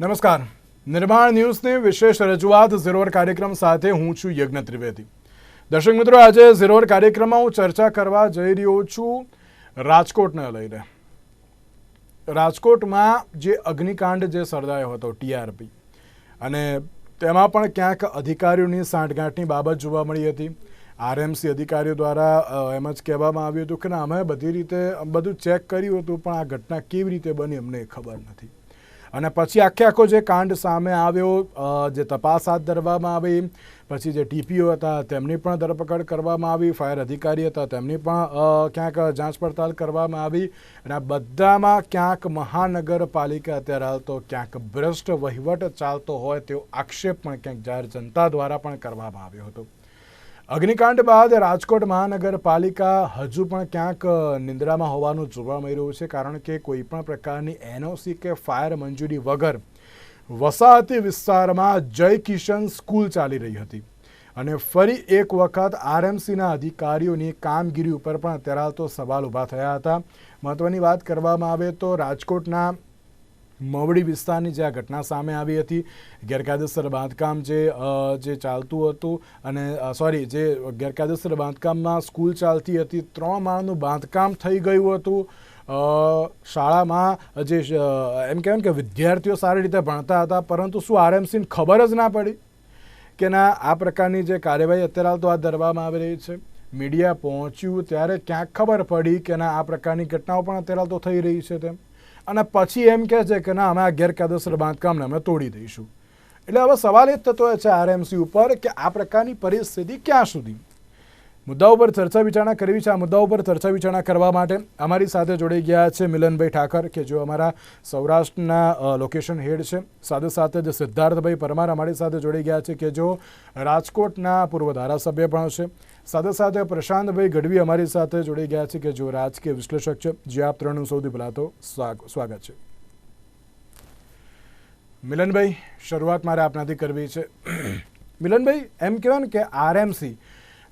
નમસ્કાર. નિર્માણ ન્યૂઝની વિશેષ રજૂઆત ઝીરોર કાર્યક્રમ સાથે હું છું યજ્ઞ ત્રિવેદી. દર્શક મિત્રો, આજે ઝીરોર કાર્યક્રમમાં હું ચર્ચા કરવા જઈ રહ્યો છું રાજકોટને લઈને. રાજકોટમાં જે અગ્નિકાંડ જે સર્જાયો હતો ટીઆરપી અને તેમાં પણ ક્યાંક અધિકારીઓની સાંઠગાંઠની બાબત જોવા મળી હતી. આરએમસી અધિકારીઓ દ્વારા એમ જ કહેવામાં આવ્યું હતું કે ના, અમે બધી રીતે, બધું ચેક કર્યું હતું, પણ આ ઘટના કેવી રીતે બની, અમને ખબર નથી. અને પછી આખે આખો જે કાંડ સામે આવ્યો જે તપાસ હાથ ધરવામાં આવી, પછી જે ટીપીઓ હતા તેમની પણ ધરપકડ કરવામાં આવી, ફાયર અધિકારી હતા તેમની પણ ક્યાંક જાંચ પડતાલ કરવામાં આવી અને આ બધામાં ક્યાંક મહાનગરપાલિકા અત્યારે હાલ તો ક્યાંક ભ્રષ્ટ વહીવટ ચાલતો હોય તેવો આક્ષેપ પણ ક્યાંક જાહેર જનતા દ્વારા પણ કરવામાં આવ્યો હતો. અગ્નિકાંડ બાદ રાજકોટ મહાનગરપાલિકા હજુ પણ ક્યાંક નિંદ્રામાં હોવાનું જોવા મળી રહ્યું છે, કારણ કે કોઈ પણ પ્રકારની એનઓસી કે ફાયર મંજૂરી વગર વસાહતી વિસ્તારમાં જય કિશન સ્કૂલ ચાલી રહી હતી. અને ફરી એક વખત આરએમસીના અધિકારીઓની કામગીરી ઉપર પણ અત્યારે તો સવાલ ઊભા થયા હતા. મહત્વની વાત કરવામાં આવે તો રાજકોટના મવડી વિસ્તારની જે આ ઘટના સામે આવી હતી, ગેરકાયદેસર બાંધકામ જે જે ચાલતું હતું અને સોરી જે ગેરકાયદેસર બાંધકામમાં સ્કૂલ ચાલતી હતી, ત્રણ માળનું બાંધકામ થઈ ગયું હતું. શાળામાં જે એમ કહેવાય કે વિદ્યાર્થીઓ સારી રીતે ભણતા હતા, પરંતુ શું આરએમસીને ખબર જ ના પડી કે ના, આ પ્રકારની જે કાર્યવાહી અત્યારે હાલ તો હાથ ધરવામાં આવી રહી છે. મીડિયા પહોંચ્યું ત્યારે ક્યાંક ખબર પડી કે ના, આ પ્રકારની ઘટનાઓ પણ અત્યારે હાલ તો થઈ રહી છે તેમ. અને પછી એમ કહે છે કે ના, અમે આ ગેરકાયદેસર બાંધકામને અમે તોડી દઈશું. એટલે હવે સવાલ એ થતો હોય છે આરએમસી ઉપર કે આ પ્રકારની પરિસ્થિતિ ક્યાં સુધી? મુદ્દા ઉપર ચર્ચા વિચારણા કરવી છે. આ મુદ્દા ઉપર ચર્ચા વિચારણા કરવા માટે અમારી સાથે જોડાઈ ગયા છે મિલનભાઈ ઠાકર, કે જો અમારા સૌરાષ્ટ્રના લોકેશન હેડ છે. સાથે સાથે જે સિદ્ધાર્થભાઈ પરમાર અમારી સાથે જોડાઈ ગયા છે, કે જો રાજકોટના પૂર્વ ધારાસભ્ય પણ છે. સાથે સાથે પ્રશાંતભાઈ ગઢવી અમારી સાથે જોડાઈ ગયા છે કે જો રાજકીય વિશ્લેષક છે, જે આપ ત્રણનું સૌથી પહેલાં તો સ્વાગત છે. મિલનભાઈ, શરૂઆત મારે આપનાથી કરવી છે. મિલનભાઈ, એમ કહેવાય ને કે આરએમસી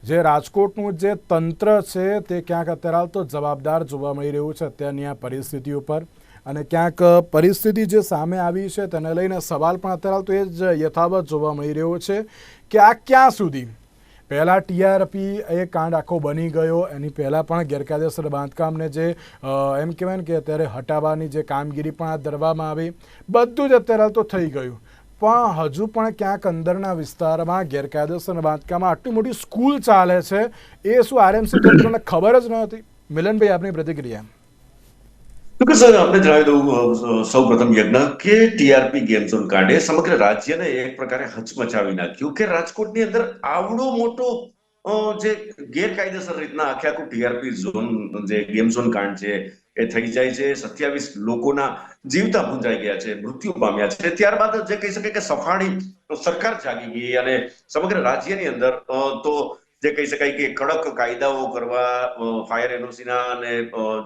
જે રાજકોટનું જે તંત્ર છે, તે ક્યાંક અત્યારે હાલ તો જવાબદાર જોવા મળી રહ્યું છે અત્યારની આ પરિસ્થિતિ ઉપર. અને ક્યાંક પરિસ્થિતિ જે સામે આવી છે, તેને લઈને સવાલ પણ અત્યારે હાલ તો એ જ યથાવત જોવા મળી રહ્યો છે કે આ ક્યાં સુધી પહેલાં ટીઆરપી એ કાંડ આખો બની ગયો, એની પહેલાં પણ ગેરકાયદેસર બાંધકામને જે એમ કહેવાય કે અત્યારે હટાવવાની જે કામગીરી પણ હાથ ધરવામાં આવી, બધું જ અત્યારે તો થઈ ગયું. પણ હજુ પણ ક્યાંક અંદરના વિસ્તારમાં ગેરકાયદેસર બાંધકામમાં આટલી મોટી સ્કૂલ ચાલે છે, એ શું આરએમસી તંત્રને ખબર જ ન હતી? મિલનભાઈ, આપની પ્રતિક્રિયા. તો સર, આપણે જણાવી દઉં સૌ પ્રથમ યજ્ઞ કે ટીઆરપી ગેમ ઝોન કાંડે સમગ્ર રાજ્યને એક પ્રકારે હચમચાવી નાખ્યું કે રાજકોટની અંદર આવડો મોટો જે ગેરકાયદેસર રીતના આખે આખું ટીઆરપી ઝોન, જે ગેમ ઝોન કાંડ છે, એ થઈ જાય છે. સત્યાવીસ લોકોના જીવતા ભૂંજાઈ ગયા છે, મૃત્યુ પામ્યા છે. ત્યારબાદ જે કહી શકે કે સફાળી સરકાર જાગી ગઈ અને સમગ્ર રાજ્યની અંદર તો જે કહી શકાય કે કડક કાયદાઓ કરવા ફાયર એનઓસીના અને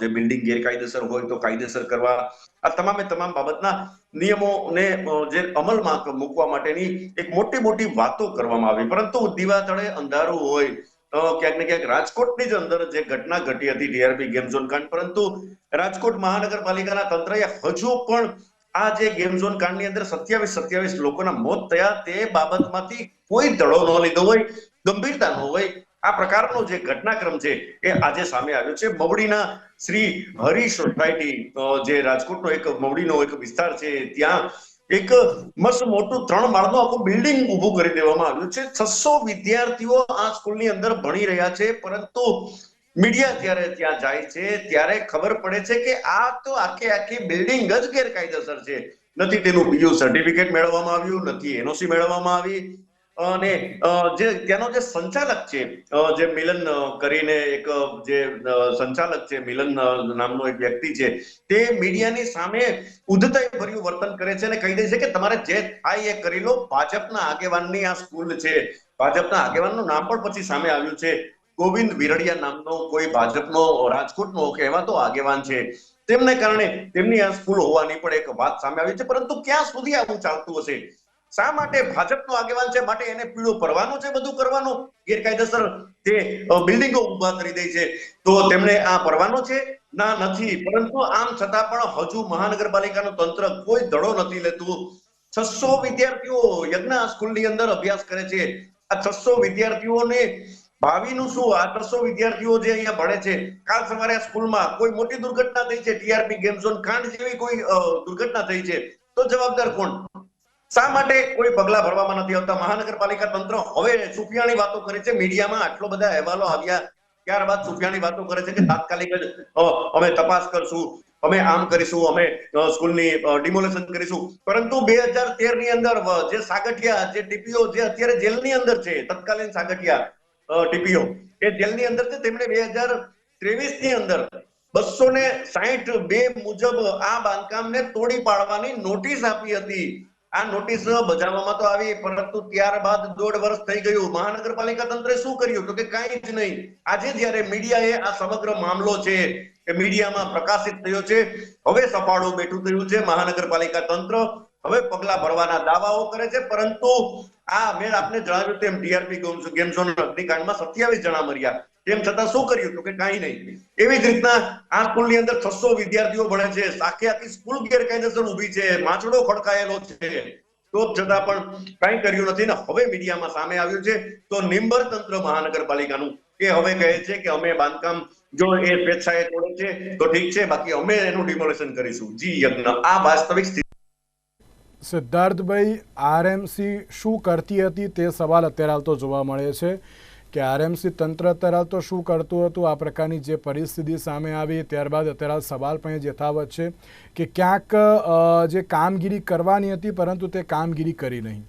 જે બિલ્ડિંગ ગેરકાયદેસર હોય તો કાયદેસર કરવા, આ તમામે તમામ બાબતના નિયમોને જે અમલમાં મૂકવા માટેની એક મોટી મોટી વાતો કરવામાં આવી. પરંતુ દીવા તળે અંધારું હોય ક્યાંક ને ક્યાંક રાજકોટની જ અંદર જે ઘટના ઘટી હતી ડીઆરપી ગેમ ઝોન કાંડ, પરંતુ રાજકોટ મહાનગરપાલિકાના તંત્રએ હજુ પણ આ જે ગેમ ઝોન કાંડની અંદર સત્યાવીસ સત્યાવીસ લોકોના મોત થયા, તે બાબતમાંથી કોઈ દળો ન લીધો હોય. ગંભીરતા ન હોય. આ પ્રકારનો જે ઘટનાક્રમ છે એ આજે સામે આવ્યો છે. મવડીના શ્રી હરી સોસાયટી જે રાજકોટનો એક મવડીનો એક વિસ્તાર છે, ત્યાં એક મસ્ત મોટું ત્રણ માળનું આખું બિલ્ડિંગ ઊભું કરી દેવામાં આવ્યું છે. છસો વિદ્યાર્થીઓ આ સ્કૂલની અંદર ભણી રહ્યા છે, પરંતુ મીડિયા જ્યારે ત્યાં જાય છે, ત્યારે ખબર પડે છે કે આ તો આખી આખી બિલ્ડિંગ જ ગેરકાયદેસર છે. નથી તેનું બીજું સર્ટિફિકેટ મેળવવામાં આવ્યું, નથી એનઓસી મેળવવામાં આવી અને જે તેનો જે સંચાલક છે જે મિલન કરીને એક જે સંચાલક છે, મિલન નામનો એક વ્યક્તિ છે, તે મીડિયાની સામે ઉદ્ધતાઈ ભર્યું વર્તન કરે છે અને કહી દે છે કે તમારે જે થાય એ કરી લો. ભાજપના આગેવાનની આ સ્કૂલ છે. ભાજપના આગેવાનનું નામ પણ પછી સામે આવ્યું છે. ગોવિંદ વિરડિયા નામનો કોઈ ભાજપનો રાજકોટનો કહેવાતો આગેવાન છે. તેમને કારણે તેમની આ સ્કૂલ હોવાની પણ એક વાત સામે આવી છે. પરંતુ ક્યાં સુધી આવું ચાલતું હશે? શા માટે ભાજપનો આગેવાન છે? માટે એને પીળો પરવાનો છે, બધું કરવાનું? ગેરકાયદેસર જે બિલ્ડિંગો ઊભા કરી દે છે. તો તેમને આ પરવાનો છે? ના, નથી. પરંતુ આમ છતાં પણ હજુ મહાનગરપાલિકાનું તંત્ર કોઈ દડો નથી લેતું. છસો વિદ્યાર્થીઓ યજ્ઞ સ્કૂલની અંદર અભ્યાસ કરે છે. આ છસો વિદ્યાર્થીઓને ભાવિનું શું? આ છસો વિદ્યાર્થીઓ જે અહીંયા ભણે છે, કાલ સવારે આ સ્કૂલમાં કોઈ મોટી દુર્ઘટના થઈ છે? ટીઆરપી ગેમ ઝોન કાંડ જેવી કોઈ દુર્ઘટના થઈ છે? તો જવાબદાર કોણ? શા માટે કોઈ પગલા ભરવામાં નથી આવતા? મહાનગરપાલિકા તંત્ર હવે સુફિયાની વાતો કરે છે. મીડિયામાં આટલો બધા અહેવાલો આવ્યા. ત્યારબાદ સુફિયાની વાતો કરે છે કે તાત્કાલિક જ અમે તપાસ કરશું, અમે આમ કરીશું, અમે સ્કૂલની ડિમોલેશન કરીશું. પરંતુ બે હજાર તેરની અંદર જે સાગઠિયા, જે ડીપીઓ, જે અત્યારે જેલની અંદર છે, તત્કાલીન સાગઠિયા ડીપીઓ, એ જેલની અંદર છે. તેમણે બે હજાર ત્રેવીસની અંદર બસો ને સાહીઠ બે મુજબ આ બાંધકામને તોડી પાડવાની નોટિસ આપી હતી. આ નોટિસ બજાવવામાં તો આવી, પરંતુ ત્યારબાદ દોઢ વર્ષ થઈ ગયું. મહાનગરપાલિકા તંત્રે શું કર્યું? તો કે કાંઈ જ નહીં. આજે જ્યારે મીડિયાએ આ સમગ્ર મામલો છે, એ મીડિયામાં પ્રકાશિત થયો છે, હવે સફાળું બેઠું થયું છે મહાનગરપાલિકા તંત્ર. હવે પગલા ભરવાના દાવાઓ કરે છે, પરંતુ આ મેં આપને જણાવ્યું તેમ ડીઆરપી ગેમ ઝોન અગ્નિકાંડમાં સત્યાવીસ જણા મર્યા. તેમ છતાં શું કર્યું તો કે કાંઈ નહીં. એવી જ રીતના આ સ્કૂલની અંદર છસો વિદ્યાર્થીઓ ભણે છે. આખે આખી સ્કૂલ ગેરકાયદેસર ઊભી છે. માછડો ખડકાયેલો છે. તો છતાં પણ કાંઈ કર્યું નથી ને હવે મીડિયામાં સામે આવ્યું છે. તો નિંબર તંત્ર મહાનગરપાલિકાનું કે હવે કહે છે કે અમે બાંધકામ જો એ સ્વેચ્છાએ તોડે છે, તો ઠીક છે. બાકી અમે એનું ડિમોલેશન કરીશું. જી, યજ્ઞ. આ વાસ્તવિક સ્થિતિ સિદ્ધાર્થભાઈ, આરએમસી શું કરતી હતી તે સવાલ અત્યારે હાલ તો જોવા મળે છે. કે આરએમસી તંત્ર અત્યારે તો શું કરતું હતું? આ પ્રકારની જે પરિસ્થિતિ સામે આવી, ત્યારબાદ અત્યારે સવાલ પણ એ યથાવત છે કે ક્યાંક જે કામગીરી કરવાની હતી, પરંતુ તે કામગીરી કરી નહીં.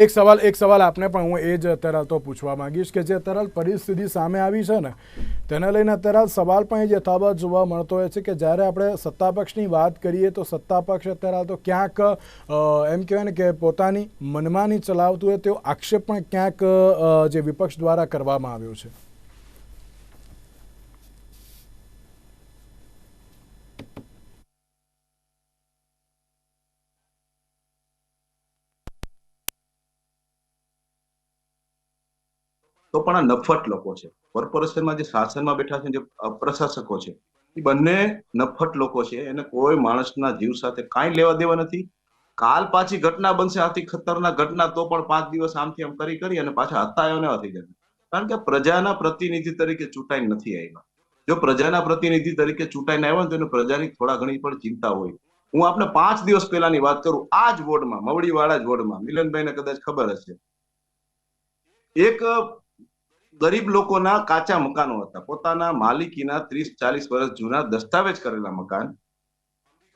એક સવાલ એક સવાલ આપને પણ હું એ જ અત્યારે તો પૂછવા માંગીશ કે જે અત્યારે પરિસ્થિતિ સામે આવી છે ને, તેને લઈને અત્યારે સવાલ પણ એ યથાવત જોવા મળતો હોય છે કે જ્યારે આપણે સત્તાપક્ષની વાત કરીએ તો સત્તાપક્ષ અત્યારે તો ક્યાંક એમ કહેવાય ને કે પોતાની મનમાની ચલાવતું હોય તેવો આક્ષેપ પણ ક્યાંક જે વિપક્ષ દ્વારા કરવામાં આવ્યો છે. તો પણ આ નફટ લોકો છે. કોર્પોરેશનમાં જે શાસનમાં બેઠા છે જે પ્રશાસકો છે, એ બંને નફટ લોકો છે. એને કોઈ માણસના જીવ સાથે કાંઈ લેવા દેવા નથી. કાલ પાછી ઘટના બનશે, આથી ખતરનાક ઘટના, તો પણ પાંચ દિવસ આમથી આમ કરી કરી અને પાછા હતા આવ્યો ને થઈ જશે કારણ કે પ્રજાના પ્રતિનિધિ તરીકે ચૂંટાઈ નથી આવ્યા. જો પ્રજાના પ્રતિનિધિ તરીકે ચૂંટાઈને આવ્યા ને તો એને પ્રજાની થોડા ઘણી પણ ચિંતા હોય. હું આપને પાંચ દિવસ પહેલાની વાત કરું, આ જ વોર્ડમાં મવડીવાળા જ વોર્ડમાં, મિલનભાઈને કદાચ ખબર હશે. એક ગરીબ લોકોના કાચા મકાનો હતા. પોતાના માલિકીના ત્રીસ, ચાલીસ વર્ષ જૂના દસ્તાવેજ કરેલા મકાન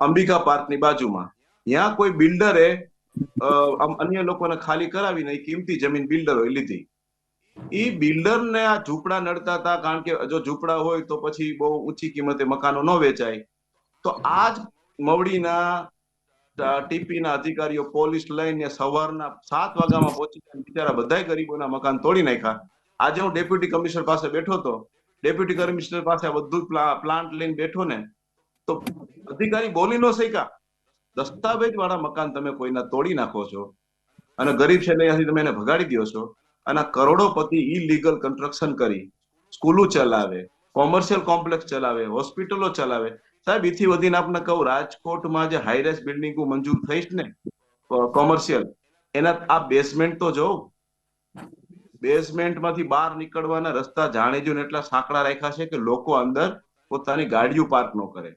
અંબિકા પાર્કની બાજુમાં. ત્યાં કોઈ બિલ્ડરે અન્ય લોકોને ખાલી કરાવીને એ કિંમતી જમીન બિલ્ડરોએ લીધી. એ બિલ્ડરને આ ઝૂંપડા નડતા હતા, કારણ કે જો ઝૂંપડા હોય તો પછી બહુ ઊંચી કિંમતે મકાનો ન વેચાય. તો આ જ મવડીના ટીપીના અધિકારીઓ પોલીસ લઈને સવારના સાત વાગ્યામાં પહોંચી. બિચારા બધા ગરીબોના મકાન તોડી નાખ્યા. આજે હું ડેપ્યુટી કમિશનર પાસે બેઠો હતો. ડેપ્યુટી કમિશનર પાસે બધું પ્લાન્ટ લઈને બેઠો ને, તો અધિકારી બોલી ન શક્યા. દસ્તાવેજ વાળા મકાન તમે કોઈના તોડી નાખો છો અને ગરીબ છે અહીંયાથી તમે એને ભગાડી દો છો. અને કરોડોપતિ ઇલીગલ કન્સ્ટ્રક્શન કરી, સ્કૂલો ચલાવે કોમર્શિયલ કોમ્પ્લેક્સ ચલાવે, હોસ્પિટલો ચલાવે. સાહેબ, એથી વધીને આપને કહું, રાજકોટમાં જે હાઈરેસ બિલ્ડિંગો મંજૂર થઈ ને કોમર્શિયલ એના, આ બેઝમેન્ટ તો જોઉં. બેઝમેન્ટમાંથી બહાર નીકળવાના રસ્તા જાણીજો ને એટલા સાંકડા રાખ્યા છે કે લોકો અંદર પોતાની ગાડીઓ પાર્ક ન કરે.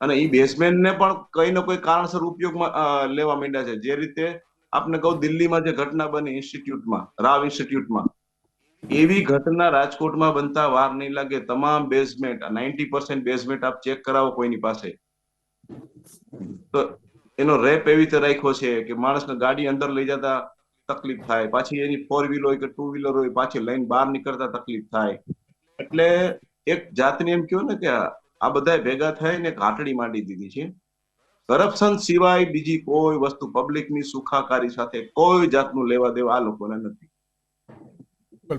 અને એ બેઝમેન્ટને પણ કઈ ને કોઈ કારણસર ઉપયોગમાં લેવા માંડ્યા છે. જે રીતે આપને કહું દિલ્હીમાં જે ઘટના બની ઇન્સ્ટિટ્યૂટમાં, રાવ ઇન્સ્ટિટ્યૂટમાં, એવી ઘટના રાજકોટમાં બનતા વાર નહીં લાગે. તમામ બેઝમેન્ટ નાઇન્ટી પર્સન્ટ બેઝમેન્ટ આપ ચેક કરાવો કોઈની પાસે. તો એનો રેપ એવી રીતે રાખ્યો છે કે માણસને ગાડી અંદર લઈ જતા તકલીફ થાય. પાછી એની ફોર વ્હીલ હોય કે ટુ વ્હીલર હોય, પાછી લઈને બહાર નીકળતા તકલીફ થાય. એટલે એક જાતની એમ કહ્યું ને કે આ બધા ભેગા થઈને હાટડી માંડી દીધી છે. કરપ્શન સિવાય બીજી કોઈ વસ્તુ પબ્લિકની સુખાકારી સાથે કોઈ જાતનું લેવા દેવા આ લોકોને નથી.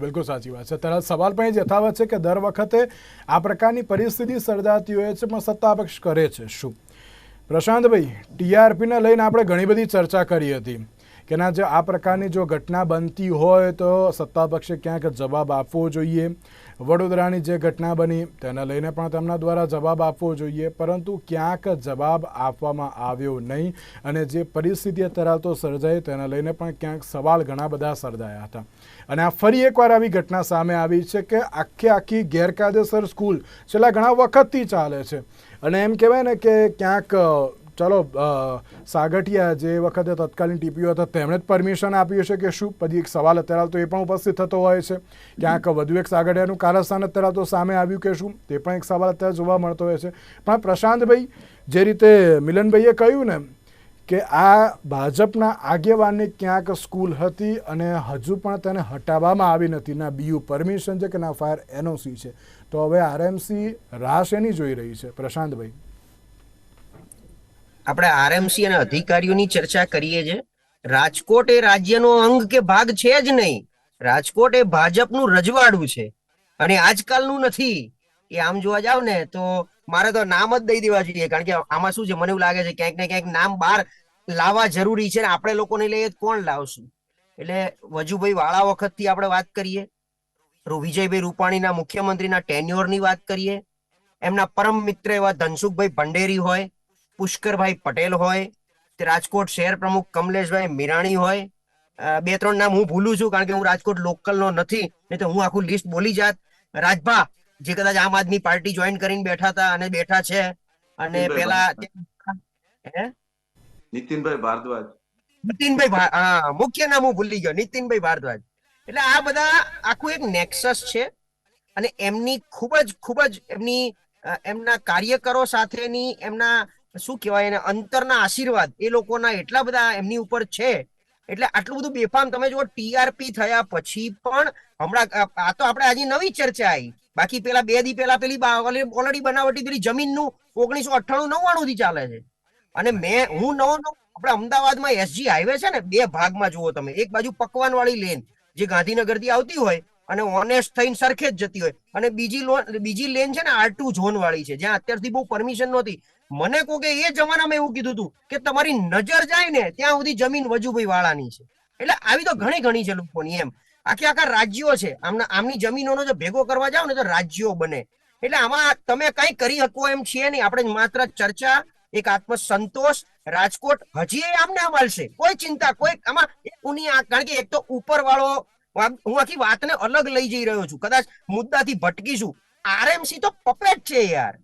બિલકુલ સાચી વાત છે. તારા સવાલ પણ એ યથાવત છે કે દર વખતે આ પ્રકારની પરિસ્થિતિ સર્જાતી હોય છે, પણ સત્તાપક્ષ કરે છે. શું? પ્રશાંતભાઈ ટીઆરપીને લઈને આપણે ઘણી બધી ચર્ચા કરી હતી. કે ના, જો આ પ્રકારની જો ઘટના બનતી હોય તો સત્તા પક્ષે ક્યાંક જવાબ આપવો જોઈએ. વડોદરાની જે ઘટના બની તેને લઈને પણ તેમના દ્વારા જવાબ આપવો જોઈએ, પરંતુ ક્યાંક જવાબ આપવામાં આવ્યો નહીં અને જે પરિસ્થિતિ અત્યારે તો સર્જાઈ તેને લઈને પણ ક્યાંક સવાલ ઘણા બધા સર્જાયા હતા. અને આ ફરી એકવાર આવી ઘટના સામે આવી છે કે આખી આખી ગેરકાયદેસર સ્કૂલ છેલ્લા ઘણા વખતથી ચાલે છે. અને એમ કહેવાય ને કે ક્યાંક ચલો સાગઠિયા જે વખતે તત્કાલીન ટીપીઓ હતા, તેમણે જ પરમિશન આપ્યું છે કે શું? પછી એક સવાલ અત્યારે તો એ પણ ઉપસ્થિત થતો હોય છે. ક્યાંક વધુ એક સાગઠિયાનું કારસ્થાન અત્યારે તો સામે આવ્યું કે શું? તે પણ એક સવાલ અત્યારે જોવા મળતો હોય છે. પણ પ્રશાંતભાઈ, જે રીતે મિલનભાઈએ કહ્યું ને, કે આ ભાજપના આગેવાનની ક્યાંક સ્કૂલ હતી અને હજુ પણ તેને હટાવવામાં આવી નથી. ના બીયુ પરમિશન છે કે ના ફાયર એનઓસી છે. તો હવે આરએમસી રાશ એની જોઈ રહી છે. પ્રશાંતભાઈ. આપણે આરએમસી અને અધિકારીઓની ચર્ચા કરીએ છે રાજકોટ એ રાજ્યનો અંગ કે ભાગ છે જ નહીં. રાજકોટ એ ભાજપનું રજવાડું છે. અને આજકાલનું નથી. એ આમ જોવા જાવ ને તો મારે તો નામ જ દઈ દેવા જોઈએ. કારણ કે આમાં શું છે? મને એવું લાગે છે ક્યાંક ને ક્યાંક નામ બહાર લાવવા જરૂરી છે ને આપણે લોકોને લઈએ કોણ લાવશું? એટલે વજુભાઈ વાળા વખતથી આપણે વાત કરીએ. વિજયભાઈ રૂપાણીના મુખ્યમંત્રીના ટેન્યોરની વાત કરીએ. એમના પરમ મિત્ર એવા ધનસુખભાઈ ભંડેરી હોય. પુષ્કરભાઈ પટેલ હોય તે રાજકોટ શહેર પ્રમુખ કમલેશભાઈ મીરાણી હોય. બે ત્રણ નામ હું ભૂલું છું કારણ કે હું રાજકોટ લોકલ નો નથી નહીં તો હું આખું લિસ્ટ બોલી જાત. રાજભા જે કદાચ આમ આદમી પાર્ટી જોઈન કરીને બેઠા હતા અને બેઠા છે. અને પેલા હે? નીતિનભાઈ ભારદ્વાજ. નીતિનભાઈ હા મુખ્ય નામ હું ભૂલી ગયો નીતિનભાઈ ભારદ્વાજ. એટલે આ બધા આખું એક નેક્સસ છે અને એમની ખૂબ જ ખૂબ જ એમની એમના કાર્યકરો સાથેની એમના શું કહેવાય એને? અંતરના આશીર્વાદ. એ લોકોના એટલા બધા એમની ઉપર છે. એટલે આટલું બધું બેફામ તમે જો ટીઆરપી થયા પછી પણ હમણાં આ તો આપણે આજે નવી ચર્ચા આવી. બાકી પેલા બે દી પેલા પેલી ઓલરેડી બનાવટી પેલી જમીનનું ઓગણીસો અઠ્ઠાણું નવ્વાણું થી ચાલે છે. અને મેં, હું નવો નવો, આપણે અમદાવાદમાં એસજી હાઈવે છે ને, બે ભાગમાં જુઓ તમે. એક બાજુ પકવાન વાળી લેન, જે ગાંધીનગરથી આવતી હોય અને ઓનેસ્ટ થઈને સરખે જ જતી હોય. અને બીજી બીજી લેન છે ને આર ટુ ઝોન વાળી છે. જ્યાં અત્યારથી બહુ પરમિશન નહોતી. મને કહો કે એ જમાનામાં એવું કીધું હતું કે તમારી નજર જાય ને ત્યાં સુધી જમીન વજુભાઈ વાળાની છે. એટલે આવી તો ઘણી ઘણી છે લોકોની એમ. આખી આખા રાજ્યો છે. આમના, આમની જમીનોનો જો ભેગો કરવા જાવ ને તો રાજ્યો બને. એટલે આમાં તમે કઈ કરી શકો એમ છીએ નહીં. આપણે માત્ર ચર્ચા, એક આત્મસંતોષ, રાજકોટ હજી આમને મળશે કોઈ ચિંતા, કોઈ આમાં ઉની કારણ કે એક તો ઉપર વાળો હું આખી વાતને અલગ લઈ જઈ રહ્યો છું. કદાચ મુદ્દાથી ભટકીશું. આરએમસી તો પપેટ છે યાર.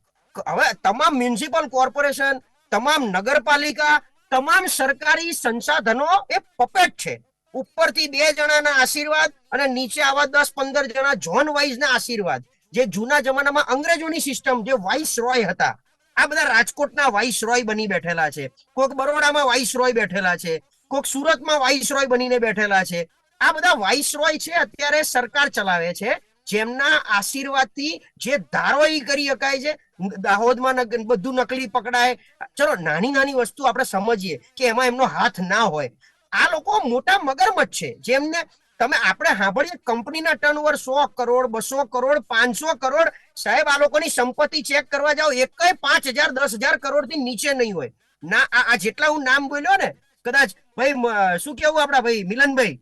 હવે તમામ મ્યુનિસિપલ કોર્પોરેશન, તમામ નગરપાલિકા, તમામ સરકારી સંસાધનો એ પપેટ છે. ઉપરથી બે જણાના આશીર્વાદ અને નીચે આવા દસ પંદર જણા જોન વાઇઝ ના આશીર્વાદ, જે જૂના જમાનામાં અંગ્રેજોની સિસ્ટમ જે વાઇસ રોય હતા. આ બધા રાજકોટના વાઇસ રોય બની બેઠેલા છે. કોઈક બરોડામાં વાઇસ રોય બેઠેલા છે. કોઈક સુરતમાં વાઇસ રોય બનીને બેઠેલા છે. આ બધા વાઇસ રોય છે, અત્યારે સરકાર ચલાવે છે. જેમના આશીર્વાદથી જે ધારો એ કરી શકાય છે, દાહોદમાં બધું નકલી પકડાય. ચલો, નાની નાની વસ્તુ આપણે સમજીએ કે એમાં એમનો હાથ ના હોય. આ લોકો મોટા મગરમચ્છ છે, જેમને તમે આપણે સાંભળીએ કંપનીના ટર્નઓવર સો કરોડ, બસો કરોડ, પાંચસો કરોડ. સાહેબ, આ લોકોની સંપત્તિ ચેક કરવા જાઓ એક પાંચ હજાર, દસ હજાર કરોડથી નીચે નહીં હોય. ના, આ જેટલા હું નામ બોલ્યો ને, કદાચ, ભાઈ શું કેવું આપડા ભાઈ, મિલનભાઈ?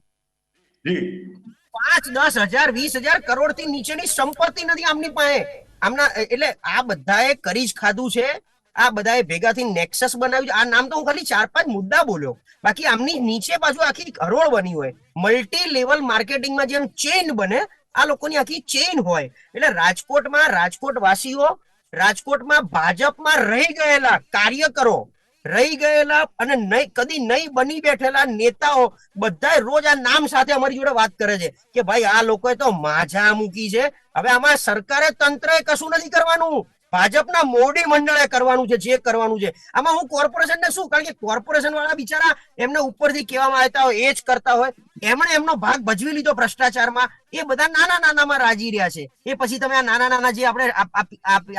પાંચ, દસ હજાર, વીસ હજાર કરોડથી નીચેની સંપત્તિ નથી આમની પાસે. આમના એટલે આ બધાએ કરી જ ખાધું છે. આ બધાએ ભેગાથી નેક્સસ બનાવ્યું આ નામ તો હું ખાલી ચાર પાંચ મુદ્દા બોલ્યો. બાકી આમની નીચે બાજુ આખી હરોળ બની હોય. મલ્ટી લેવલ માર્કેટિંગમાં જેમ ચેન બને, આ લોકોની આખી ચેઇન હોય. એટલે રાજકોટમાં રાજકોટ વાસીઓ રાજકોટમાં ભાજપમાં રહી ગયેલા કાર્યકરો રહી ગયેલા અને નહીં કદી નહીં બની બેઠેલા નેતાઓ બધા રોજ આ નામ સાથે અમારી જોડે વાત કરે છે કે ભાઈ, આ લોકોએ તો માજા મૂકી છે. હવે આમાં સરકારે તંત્રએ કશું નથી કરવાનું. ભાજપના મોડી મંડળે કરવાનું છે, જે કરવાનું છે. આમાં હું કોર્પોરેશન ને શું, કારણ કે કોર્પોરેશન વાળા બિચારા એમને ઉપરથી કહેવામાં આવતા હોય, એ જ કરતા હોય. એમણે એમનો ભાગ ભજવી લીધો ભ્રષ્ટાચારમાં. એ બધા નાના નાનામાં રાજી રહ્યા છે. એ પછી તમે આ નાના નાના જે આપણે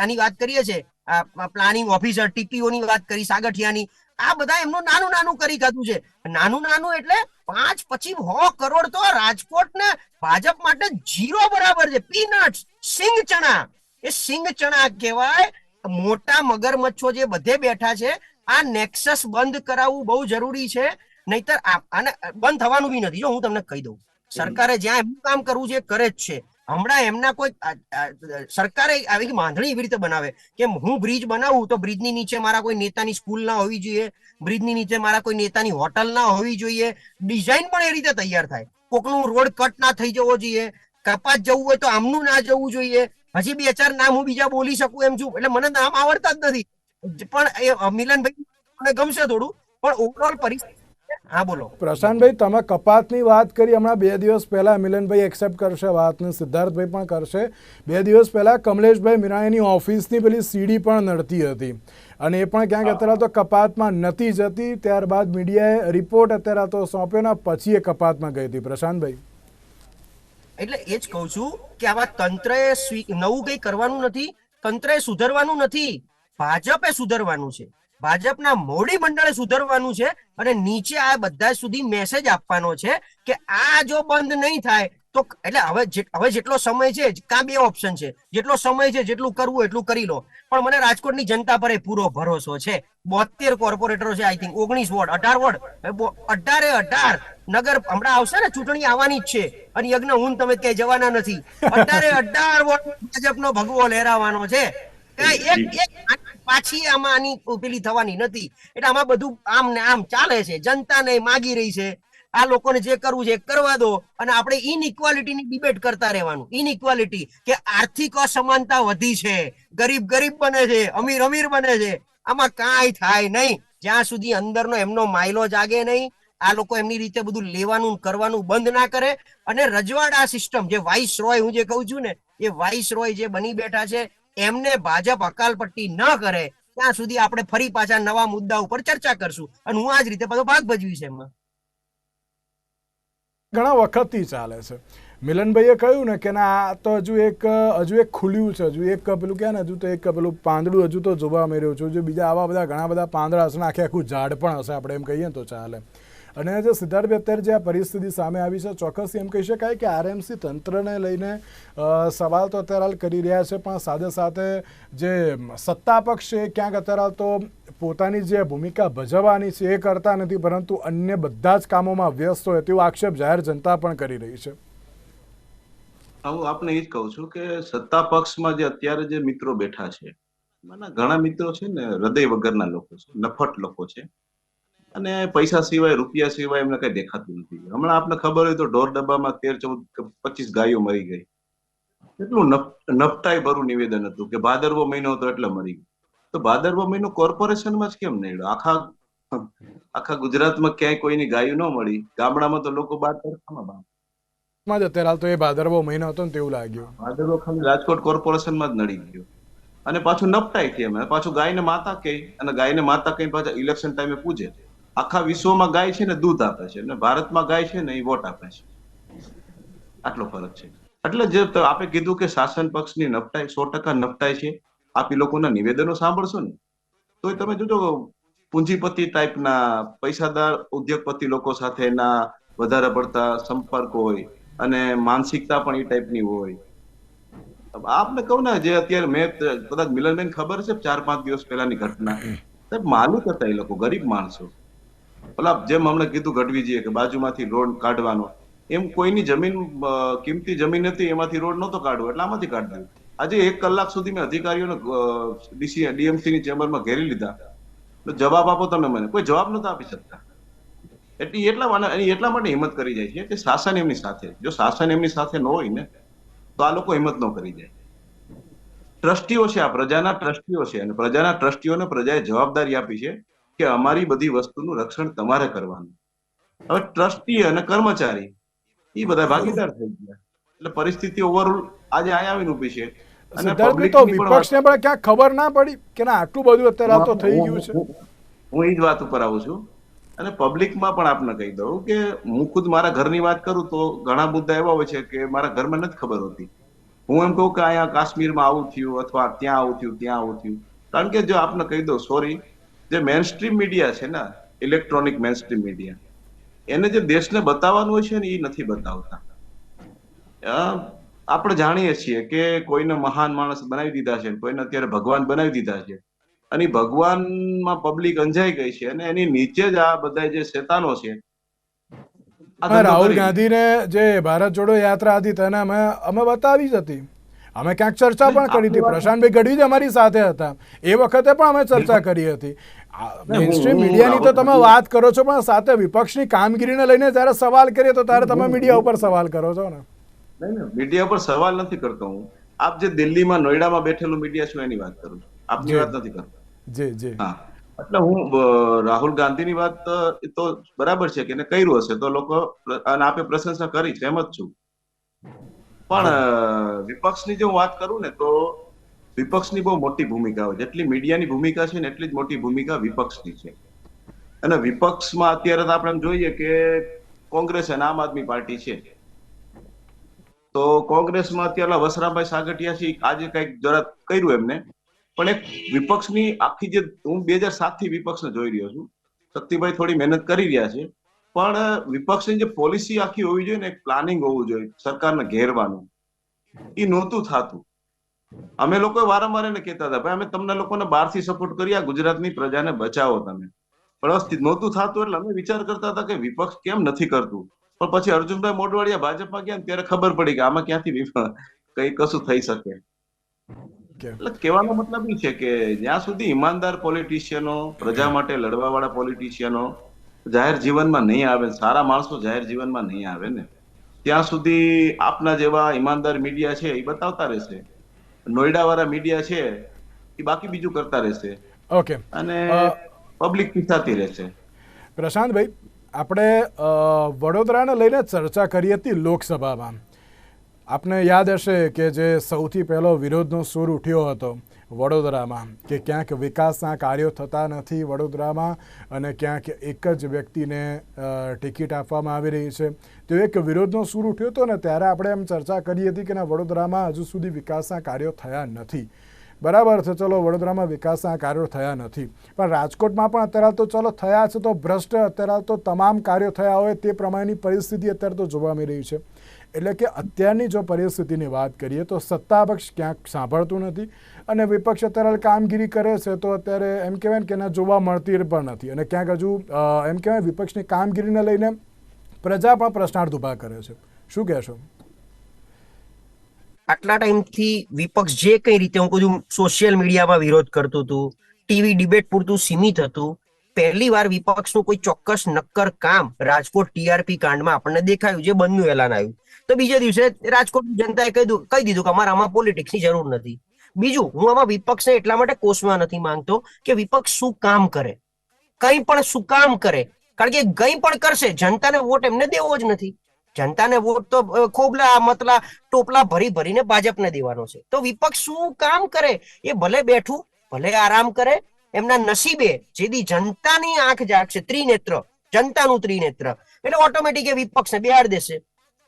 આની વાત કરીએ છીએ પ્લાનિંગ ઓફિસર ટીપીઓની વાત કરી સાગઠિયાની. આ બધા એમનું નાનું નાનું કરી ખાધું છે. નાનું નાનું એટલે પાંચ પછી હો કરોડ તો રાજકોટ ને ભાજપ માટે જીરો બરાબર છે. પીનટ્સ સિંગ ચણા એ સિંગ ચણા કહેવાય. મોટા મગરમચ્છો જે બધે બેઠા છે આ નેક્સસ બંધ કરાવવું બહુ જરૂરી છે. નહીતર આને બંધ થવાનું બી નથી. જો હું તમને કહી દઉં. સરકારે જ્યાં એમનું કામ કરવું છે કરે જ છે. હમણાં એમના કોઈ સરકારે આવી માંધણી એવી રીતે બનાવે કે હું બ્રિજ બનાવું તો બ્રિજની નીચે મારા કોઈ નેતાની સ્કૂલ ના હોવી જોઈએ બ્રિજની નીચે મારા કોઈ નેતાની હોટલ ના હોવી જોઈએ. ડિઝાઇન પણ એ રીતે તૈયાર થાય. કોકનું રોડ કટ ના થઈ જવો જોઈએ, કપાત જવું હોય તો આમનું ના જવું જોઈએ. હજી બે ચાર નામ હું બીજા બોલી શકું એમ છું, એટલે મને નામ આવડતા જ નથી. પણ એ મિલનભાઈ, મને ગમશે થોડું, પણ ઓવરઓલ પરિસ્થિતિ હા બોલો. પ્રશાંતભાઈ તમે કપાતની વાત કરી હમણાં બે દિવસ પહેલા મિલનભાઈ એક્સેપ્ટ કરશે વાતને સિદ્ધાર્થભાઈ પણ કરશે. બે દિવસ પહેલા કમલેશભાઈ મીરાણીની ઓફિસની પેલી સીડી પણ નડતી હતી. અને એ પણ ક્યાંક અત્યારે તો કપાતમાં નથી જતી ત્યારબાદ મીડિયાએ રિપોર્ટ અત્યારે તો સોંપ્યો ને પછી એ કપાતમાં ગઈ હતી. પ્રશાંતભાઈ. એટલે એ જ કહું છું કે આવા તંત્રએ નવું કંઈ કરવાનું નથી તંત્રએ સુધરવાનું નથી ભાજપે સુધરવાનું છે. ભાજપના મોડી મંડળે સુધરવાનું છે અને નીચે આ બધા સુધી મેસેજ આપવાનો છે કે આ જો બંધ નહીં થાય તો એટલે હવે હવે જેટલો સમય છે કાં બે ઓપ્શન છે. જેટલો સમય છે જેટલું કરવું એટલું કરી લો. પણ મને રાજકોટની જનતા પર એ પૂરો ભરોસો છે. બોતેર કોર્પોરેટરો છે આઈ થિંક ઓગણીસ વોર્ડ અઢાર વોર્ડ. અઢારે અઢાર નગર હમણાં આવશે ને ચૂંટણી આવવાની જ છે. અને યજ્ઞ હું તમે ક્યાંય જવાના નથી. અઢારે અઢાર વોર્ડ ભાજપનો ભગવો લહેરાવાનો છે. એક એક પાછી આમાં આની પેલી થવાની નથી. એટલે આમાં બધું આમ ને આમ ચાલે છે. જનતાને માગી રહી છે. આ લોકોને જે કરવું છે કરવા દો. અને આપણે ઇનઇક્વાલિટીની ડિબેટ કરતા રહેવાનું. ઇનઇક્વાલિટી કે આર્થિક અસમાનતા વધી છે. ગરીબ ગરીબ બને છે. અમીર અમીર બને છે. આમાં કાંઈ થાય નહીં. જ્યાં સુધી અંદરનો એમનો માયલો જાગે નહીં, આ લોકો એમની રીતે બધું લેવાનું કરવાનું બંધ ના કરે. અને રજવાડા સિસ્ટમ જે વાઇસ રોય હું જે કહું છું ને, એ વાઇસ રોય જે બની બેઠા છે એમને ભાજપ અકાલપટ્ટી ન કરે, ત્યાં સુધી આપણે ફરી પાછા નવા મુદ્દા ઉપર ચર્ચા કરશું. અને હું આ જ રીતે ભાગ ભજવીશ એમાં. ઘણા વખતથી ચાલે છે. મિલનભાઈએ કહ્યું ને કે ના, આ તો હજુ એક હજુ એક ખુલ્યું છે. હજુ એક પેલું કહે ને, હજુ તો એક પેલું પાંદડું હજુ તો જોવા મળ્યું છે. હજુ બીજા આવા બધા ઘણા બધા પાંદડા હશે ને, આખે આખું ઝાડ પણ હશે, આપણે એમ કહીએ ને તો ચાલે. અને જે સિદ્ધાર્થભાઈ અત્યારે જે આ પરિસ્થિતિ સામે આવી છે, ચોક્કસ એમ કહી શકાય કે આરએમસી તંત્રને લઈને સવાલ તો અત્યારે હાલ કરી રહ્યા છે, પણ સાથે સાથે જે સત્તા પક્ષ છે ક્યાંક અત્યારે હાલ તો પોતાની જે ભૂમિકા ભજવવાની છે એ કરતા નથી, પરંતુ અન્ય બધા જ કામોમાં વ્યસ્ત હોય તેવો આક્ષેપ જાહેર જનતા પણ કરી રહી છે. હું આપને એ જ કહું છું કે સત્તા પક્ષમાં જે અત્યારે જે મિત્રો બેઠા છે ઘણા મિત્રો છે ને, હૃદય વગરના લોકો છે, નફટ લોકો છે. અને પૈસા સિવાય રૂપિયા સિવાય એમને કઈ દેખાતું નથી. હમણાં આપને ખબર હોય તો ઢોર ડબ્બામાં તેર ચૌદ પચીસ ગાયો મરી ગઈ. કેટલું નફ નફટાઈ ભરું નિવેદન હતું કે ભાદરવો મહિનો હતો એટલે મરી ગઈ. તો ભાદરવો મહિનો કોર્પોરેશનમાં જ કેમ નહીં આખા આખા ગુજરાતમાં ક્યાંય કોઈની ગાયું ન મળી. ગામડામાં તો લોકો બાર તડકામાં બારમાં જ અત્યારે હાલ તો એ ભાદરવો મહિનો હતો ને તેવું લાગ્યું. ભાદરવો ખાલી રાજકોટ કોર્પોરેશનમાં જ નડી ગયો. અને પાછું નપટાઈ કે અમે પાછું ગાયને માતા કહી અને ગાયને માતા કહી પાછા ઇલેક્શન ટાઈમે પૂજે આખા વિશ્વમાં ગાય છે ને દૂધ આપે છે અને ભારતમાં ગાય છે ને એ વોટ આપે છે. આટલો ફરક છે. એટલે જે આપે કીધું કે શાસન પક્ષની નપટાઈ સો ટકા નપટાઈ છે. આપ એ લોકોના નિવેદનો સાંભળશો ને? તો તમે જોજો પૂંજીપતિ ટાઈપના પૈસાદાર, ઉદ્યોગપતિ લોકો સાથેના વધારે પડતા સંપર્ક હોય અને માનસિકતા પણ એ ટાઈપની હોય. આપને કહું ને જે અત્યારે મેં કદાચ મિલનબેન ખબર છે ચાર પાંચ દિવસ પહેલાની ઘટના. માલિક હતા એ લોકો, ગરીબ માણસો. ઓલા જેમ હમણાં કીધું ગઢવીજીએ કે બાજુમાંથી રોડ કાઢવાનો. એમ કોઈની જમીન કિંમતી જમીન હતી, એમાંથી રોડ નહોતો કાઢવો, એટલે આમાંથી કાઢી દીધું આજે એક કલાક સુધી મેં અધિકારીઓને ડીસી ડીએમસી ની ચેમ્બરમાં ઘેરી લીધા. જવાબ આપો તમે મને. કોઈ જવાબ નતો આપી શકતા. એટલે એટલા માટે એટલા માટે હિંમત કરી જાય છે કે શાસન એમની સાથે. જો શાસન એમની સાથે ન હોય ને, તો આ લોકો હિંમત ન કરી જાય. ટ્રસ્ટીઓ છે આ પ્રજાના ટ્રસ્ટીઓ છે અને પ્રજાના ટ્રસ્ટીઓને પ્રજાએ જવાબદારી આપી છે. કે અમારી બધી વસ્તુનું રક્ષણ તમારે કરવાનું. હવે ટ્રસ્ટી અને કર્મચારી એ બધા ભાગીદાર થઈ ગયા. એટલે પરિસ્થિતિ ઓવરઓલ આજે અહીંયા આવીને ઊભી છે. સિદ્ધાર્થભાઈ તો વાત- વિપક્ષને પણ ક્યાંક ખબર ના પડી કે ના આટલું બધું અત્યારે તો થઈ ગયું છે. હું- હું એ જ વાત ઉપર આવું છું. અને પબ્લિકમાં પણ આપને કહી દઉં કે હું ખુદ મારા ઘરની વાત કરું તો ઘણા મુદ્દા એવા હોય છે કે મારા ઘરમાં નથી ખબર હોતી. હું એમ કહું કે અહીંયા કાશ્મીરમાં આવું થયું અથવા ત્યાં આવું થયું ત્યાં આવું થયું. કારણ કે જો આપને કહી દઉં સોરી જે મેન સ્ટ્રીમ મીડિયા છે ને ઇલેક્ટ્રોનિક મેન સ્ટ્રીમ મીડિયા એને જે દેશને બતાવવાનું હોય છે ને એ નથી બતાવતા આપણે જાણીએ છીએ કે કોઈને મહાન માણસ બનાવી દીધા છે કોઈને અત્યારે ભગવાન બનાવી દીધા છે અને ભગવાનમાં પબ્લિક અંજાઈ ગઈ છે અને એની નીચે જ આ બધા જે શેતાનો છે આ રાહુલ. ગાંધીને જે ભારત જોડો યાત્રા હતી તેને અમે અમે બતાવી જ હતી અમે ક્યાંક ચર્ચા પણ કરી હતી. પ્રશાંતભાઈ ગઢવી અમારી સાથે હતા. એ વખતે પણ અમે ચર્ચા કરી હતી. મેઇનસ્ટ્રીમ મીડિયાની તો તમે વાત કરો છો પણ સાથે વિપક્ષની કામગીરીને લઈને જ્યારે સવાલ કરીએ તો ત્યારે તમે મીડિયા ઉપર સવાલ કરો છો ને. મીડિયા ઉપર સવાલ નથી કરતો હું. આપ જે દિલ્હીમાં નોઈડામાં બેઠેલું મીડિયા છું એની વાત કરું છું. આપની વાત નથી કરતો. જી જી. હા. એટલે હું રાહુલ ગાંધીની વાત તો બરાબર છે કે એને કર્યું હશે. તો લોકો અને આપે પ્રશંસા કરી છે એમ જ છું. પણ વિપક્ષની જો વાત કરું ને તો વિપક્ષની બહુ મોટી ભૂમિકા હોય. જેટલી મીડિયાની ભૂમિકા છે ને એટલી જ મોટી ભૂમિકા વિપક્ષની છે. અને વિપક્ષમાં અત્યારે તો આપણે એમ જોઈએ કે કોંગ્રેસ અને આમ આદમી પાર્ટી છે. તો કોંગ્રેસમાં અત્યારે વસરામભાઈ સાગઠિયા છે આજે કંઈક જરા કર્યું એમને. પણ એક વિપક્ષની આખી જે હું બે હજાર સાતથી વિપક્ષને જોઈ રહ્યો છું. શક્તિભાઈ થોડી મહેનત કરી રહ્યા છે. પણ વિપક્ષની જે પોલિસી આખી હોવી જોઈએ ને એક પ્લાનિંગ હોવું જોઈએ સરકારને ઘેરવાનું એ નહોતું થતું. અમે લોકો વારંવાર એને કહેતા હતા ભાઈ અમે તમને લોકોને બહારથી સપોર્ટ કરી આ ગુજરાતની પ્રજાને બચાવો તમે. પણ નહોતું થતું એટલે અમે વિચાર કરતા હતા કે વિપક્ષ કેમ નથી કરતું. પણ પછી અર્જુનભાઈ મોઢવાડિયા ભાજપમાં ગયા ને ત્યારે ખબર પડી કે આમાં ક્યાંથી કઈ કશું થઈ શકે. એટલે કહેવાનો મતલબ એ છે કે જ્યાં સુધી ઈમાનદાર પોલિટિશિયનો પ્રજા માટે લડવા વાળા પોલિટિશિયનો જાહેર જીવનમાં નહીં આવે સારા માણસો જાહેર જીવનમાં નહીં આવે ને. ત્યાં સુધી આપના જેવા ઈમાનદાર મીડિયા છે એ બતાવતા રહેશે. નોઈડા વાળા મીડિયા છે એ બાકી બીજું કરતા રહેશે. ઓકે અને પબ્લિક પીસાતી રહેશે. પ્રશાંતભાઈ આપણે વડોદરાને લઈને ચર્ચા કરી હતી લોકસભામાં. આપને યાદ હશે કે જે સૌથી પહેલો વિરોધનો સૂર ઉઠ્યો હતો. વડોદરામાં કે ક્યાંક વિકાસના કાર્યો થતા નથી વડોદરામાં અને ક્યાંક એક જ વ્યક્તિને ટિકિટ આપવામાં આવી રહી છે. તો એક વિરોધનો સૂર ઉઠ્યો હતો ને ત્યારે આપણે એમ ચર્ચા કરી હતી કે ના, વડોદરામાં હજુ સુધી વિકાસના કાર્યો થયા નથી. બરાબર છે, ચલો વડોદરામાં વિકાસના કાર્યો થયા નથી. પણ રાજકોટમાં પણ અત્યારે તો ચલો થયા છે તો ભ્રષ્ટ, અત્યારે તો તમામ કાર્યો થયા હોય તે પ્રમાણેની પરિસ્થિતિ અત્યારે તો જોવા મળી રહી છે. એટલે કે અત્યારની જો પરિસ્થિતિની વાત કરીએ તો સત્તાપક્ષ ક્યાંક સાંભળતું નથી અને વિપક્ષ અત્યારે કામગીરી કરે છે, તો અત્યારે એમ કહેવાય ને કે એના જોવા મળતી પણ નથી. અને ક્યાંક હજુ એમ કહેવાય વિપક્ષની કામગીરીને લઈને પ્રજા પણ પ્રશ્નાર્થ ઊભા કરે છે. શું કહેશો? આટલા ટાઈમથી વિપક્ષ જે કઈ રીતે, હું કહું સોશિયલ મીડિયામાં વિરોધ કરતું હતું, ટીવી ડિબેટ પૂરતું સીમિત હતું, પહેલી વાર વિપક્ષનું કોઈ ચોક્કસ નક્કર કામ રાજકોટ ટીઆરપી કાંડમાં આપણને દેખાયું, જે બંધનું એલાન આવ્યું. તો બીજા દિવસે રાજકોટ જનતાએ કહી દીધું કહી દીધું કે અમારે આમાં પોલિટિક્સની જરૂર નથી. બીજું, હું આમાં વિપક્ષને એટલા માટે કોષવા નથી માંગતો કે વિપક્ષ શું કામ કરે, કંઈ પણ શું કામ કરે. કારણ કે કંઈ પણ કરશે, જનતાને વોટ એમને દેવો જ નથી. જનતાને વોટ તો ખોબલા, મતલા, ટોપલા ભરી ભરીને ભાજપને દેવાનો છે. તો વિપક્ષ શું કામ કરે? એ ભલે બેઠું, ભલે આરામ કરે, એમના નસીબે જેથી જનતાની આંખ જાગશે, ત્રિનેત્ર, જનતાનું ત્રિનેત્ર, એટલે ઓટોમેટિક એ વિપક્ષને બેહાડ દેશે.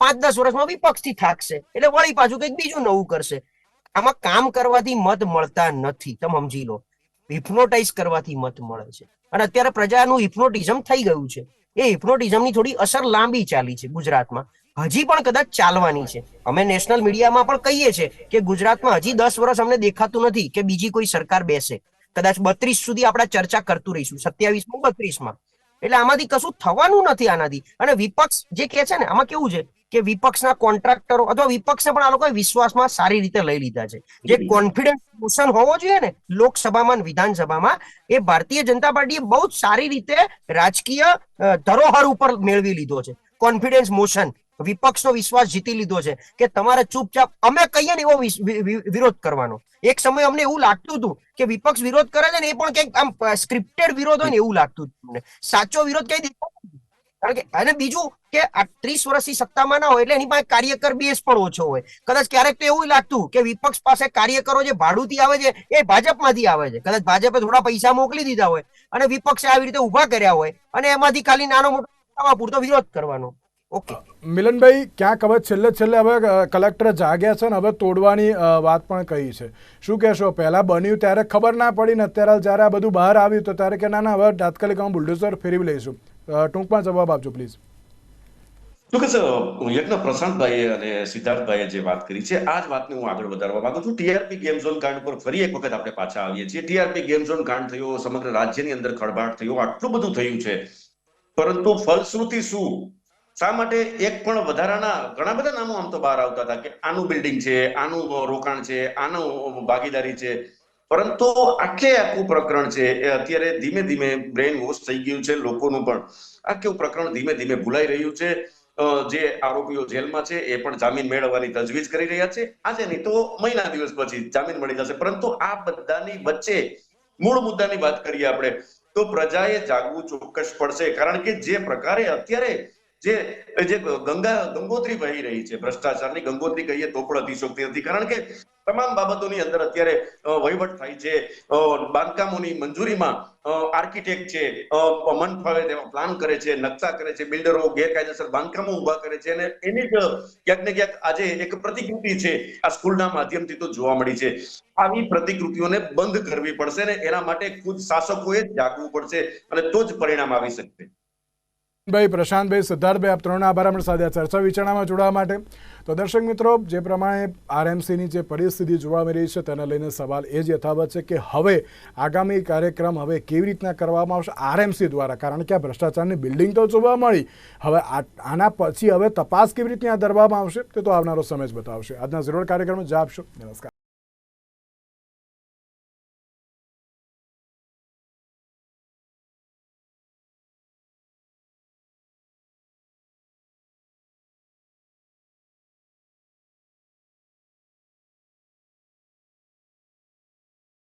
પાંચ દસ વર્ષમાં વિપક્ષથી થાકશે, એટલે વળી પાછું કંઈક બીજું નવું કરશે. આમાં કામ કરવાથી મત મળતા નથી. તમે સમજી લો. હિપ્નોટાઇઝ કરવાથી મત મળે છે. અને અત્યારે પ્રજાનું હિપ્નોટિઝમ થઈ ગયું છે. એ હિપ્નોટિઝમની થોડી અસર લાંબી ચાલી છે ગુજરાતમાં. હજી પણ કદાચ ચાલવાની છે. અમે નેશનલ મીડિયામાં પણ કહીએ છીએ કે ગુજરાતમાં હજી દસ વર્ષ અમને દેખાતું નથી કે બીજી કોઈ સરકાર બેસે. કદાચ બત્રીસ સુધી આપણે ચર્ચા કરતું રહીશું. સત્યાવીસમાં, બત્રીસમાં. એટલે આમાંથી કશું થવાનું નથી આનાથી. અને વિપક્ષ જે કે છે ને, આમાં કેવું છે? કે વિપક્ષના કોન્ટ્રાક્ટરો અથવા વિપક્ષને પણ આ લોકોએ વિશ્વાસમાં સારી રીતે લઈ લીધા છે. જે કોન્ફિડન્સ મોશન હોવો જોઈએ ને લોકસભામાં વિધાનસભામાં એ ભારતીય જનતા પાર્ટીએ બહુ જ સારી રીતે રાજકીય ધરોહર ઉપર મેળવી લીધો છે. કોન્ફિડન્સ મોશન વિપક્ષનો વિશ્વાસ જીતી લીધો છે કે તમારે ચૂપચાપ અમે કહીએ ને એવો વિરોધ કરવાનો. એક સમય અમને એવું લાગતું હતું કે વિપક્ષ વિરોધ કરે છે ને એ પણ કંઈક આમ સ્ક્રિપ્ટેડ વિરોધ હોય ને એવું લાગતું હતું સાચો વિરોધ કઈ દીધો કારણ કે, અને બીજું કે આ ત્રીસ વર્ષથી સત્તામાં ના હોય એટલે એની પાસે કાર્યકર બેઝ પણ ઓછો હોય. કદાચ ક્યારેક તો એવું લાગતું કે વિપક્ષ પાસે કાર્યકરો જે ભાડુથી આવે છે, એ ભાજપમાંથી આવે છે. કદાચ ભાજપે થોડા પૈસા મોકલી દીધા હોય અને વિપક્ષે આવી રીતે ઊભા કર્યા હોય અને એમાંથી ખાલી નાનો મોટો પૂરતો વિરોધ કરવાનો. ઓકે. મિલનભાઈ, ક્યાંક હવે છેલ્લે છેલ્લે હવે કલેક્ટર જાગ્યા છે ને હવે તોડવાની વાત પણ કહી છે. શું કહેશો? પહેલા બન્યું ત્યારે ખબર ના પડી ને અત્યારે જ્યારે આ બધું બહાર આવ્યું તો ત્યારે કે ના ના, હવે તાત્કાલિક અમે બુલડોઝર ફેરવી લઈશું. ટૂંકમાં જવાબ આપજો પ્લીઝ ચોક્કસ યજ્ઞ પ્રશાંતભાઈ અને સિદ્ધાર્થભાઈએ જે વાત કરી છે, આ જ વાતને હું આગળ વધારવા માંગુ છું. ટીઆરપી ગેમ ઝોન કાંડ પર ફરી એક વખત આપણે પાછા આવીએ છીએ. ટીઆરપી ગેમ ઝોન કાંડ થયો, સમગ્ર રાજ્યની અંદર ખળભાટ થયો, આટલું બધું થયું છે. પરંતુ ફલશ્રુતિ શું? શા માટે એક પણ વધારાના ઘણા બધા નામો આમ તો બહાર આવતા હતા કે આનું બિલ્ડિંગ છે, આનું રોકાણ છે, આનું ભાગીદારી છે. પરંતુ આટલે આખું પ્રકરણ છે, એ અત્યારે ધીમે ધીમે બ્રેન વોશ થઈ ગયું છે લોકોનું પણ. આખું પ્રકરણ ધીમે ધીમે ભૂલાઈ રહ્યું છે? જે આરોપીઓ જેલમાં છે, એ પણ જામીન મેળવવાની તજવીજ કરી રહ્યા છે. આજે નહીં તો મહિના દિવસ પછી જામીન મળી જશે. પરંતુ આ બધાની વચ્ચે મૂળ મુદ્દાની વાત કરીએ આપણે, તો પ્રજાએ જાગવું ચોક્કસ પડશે. કારણ કે જે પ્રકારે અત્યારે જે જે ગંગા, ગંગોત્રી વહી રહી છે, ભ્રષ્ટાચારની ગંગોત્રી કહીએ તો પણ અતિશોક્તિ નથી. કારણ કે તમામ બાબતોની અંદર અત્યારે વહીવટ થાય છે. બાંધકામોની મંજૂરીમાં આર્કિટેક્ટ છે. મન ફાવે તેવા પ્લાન કરે છે, નકશા કરે છે, બિલ્ડરો, ગેરકાયદેસર બાંધકામો ઊભા કરે છે અને એની જ ક્યાંક ને ક્યાંક આજે એક પ્રતિકૃતિ છે, આ સ્કૂલના માધ્યમથી તો જોવા મળી છે. આવી પ્રતિકૃતિઓને બંધ કરવી પડશે ને એના માટે ખુદ શાસકોએ જાગવું પડશે અને તો જ પરિણામ આવી શકશે. ભાઈ પ્રશાંતભાઈ, સિદ્ધાર્થભાઈ, આપ ત્રણનો આભાર આપણે સાથે ચર્ચા વિચારણામાં જોડાવા માટે. તો દર્શક મિત્રો, જે પ્રમાણે આરએમસીની જે પરિસ્થિતિ જોવા મળી રહી છે, તેને લઈને સવાલ એ જ યથાવત છે કે હવે આગામી કાર્યક્રમ હવે કેવી રીતના કરવામાં આવશે? આરએમસી દ્વારા, કારણ કે આ ભ્રષ્ટાચારની બિલ્ડિંગ તો જોવા મળી. હવે આના પછી હવે તપાસ કેવી રીતના ધરવામાં આવશે, તે તો આવનારો સમય જ બતાવશે. આજના ઝીરો કાર્યક્રમ જ આપશો નમસ્કાર.